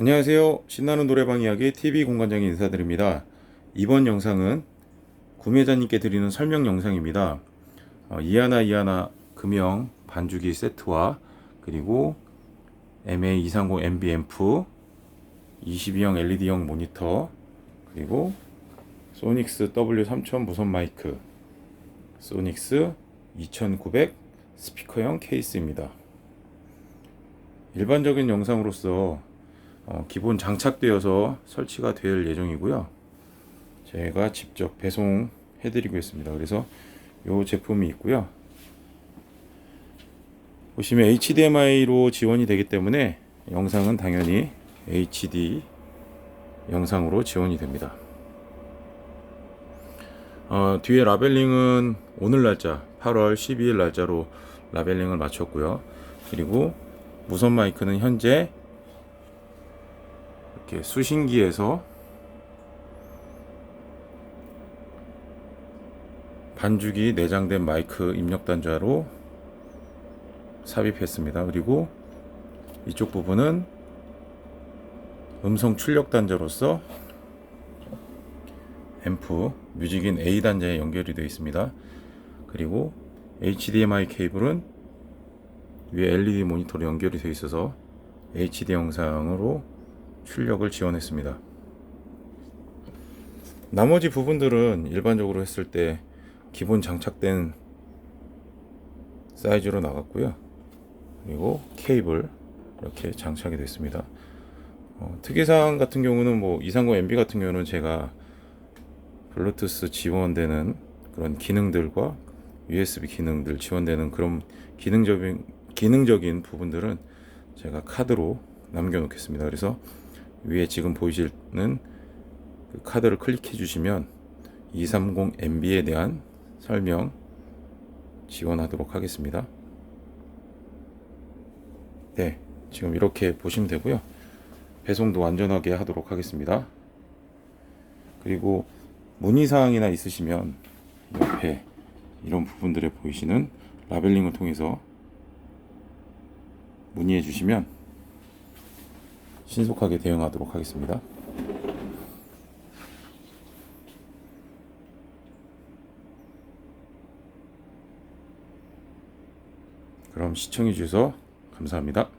안녕하세요. 신나는 노래방 이야기 TV 공간장이 인사드립니다. 이번 영상은 구매자님께 드리는 설명 영상입니다. 어, 이하나 이하나 금형 반주기 세트와 그리고 MA230 MB 앰프 22형 LED형 모니터 그리고 소닉스 W3000 무선 마이크 소닉스 2900 스피커형 케이스입니다. 일반적인 영상으로서 어, 기본 장착되어서 설치가 될 예정이고요. 제가 직접 배송해 드리고 있습니다. 그래서 이 제품이 있고요. 보시면 HDMI로 지원이 되기 때문에 영상은 당연히 HD 영상으로 지원이 됩니다. 어, 뒤에 라벨링은 오늘 날짜 8월 12일 날짜로 라벨링을 마쳤고요. 그리고 무선 마이크는 현재 이렇게 수신기에서 반죽이 내장된 마이크 입력 단자로 삽입했습니다. 그리고 이쪽 부분은 음성 출력 단자로서 앰프 뮤직인 A 단자에 연결이 되어 있습니다. 그리고 HDMI 케이블은 위에 LED 모니터로 연결이 되어 있어서 HD 영상으로 출력을 지원했습니다. 나머지 부분들은 일반적으로 했을 때 기본 장착된 사이즈로 나갔고요. 그리고 케이블 이렇게 장착이 됐습니다. 어, 특이사항 같은 경우는 뭐230 MB 같은 경우는 제가 블루투스 지원되는 그런 기능들과 USB 기능들 지원되는 그런 기능적인 기능적인 부분들은 제가 카드로 남겨 놓겠습니다. 그래서 위에 지금 보이시는 그 카드를 클릭해 주시면 230 MB에 대한 설명 지원하도록 하겠습니다. 네, 지금 이렇게 보시면 되고요. 배송도 안전하게 하도록 하겠습니다. 그리고 문의사항이나 있으시면 옆에 이런 부분들에 보이시는 라벨링을 통해서 문의해 주시면 신속하게 대응하도록 하겠습니다. 그럼 시청해 주셔서 감사합니다.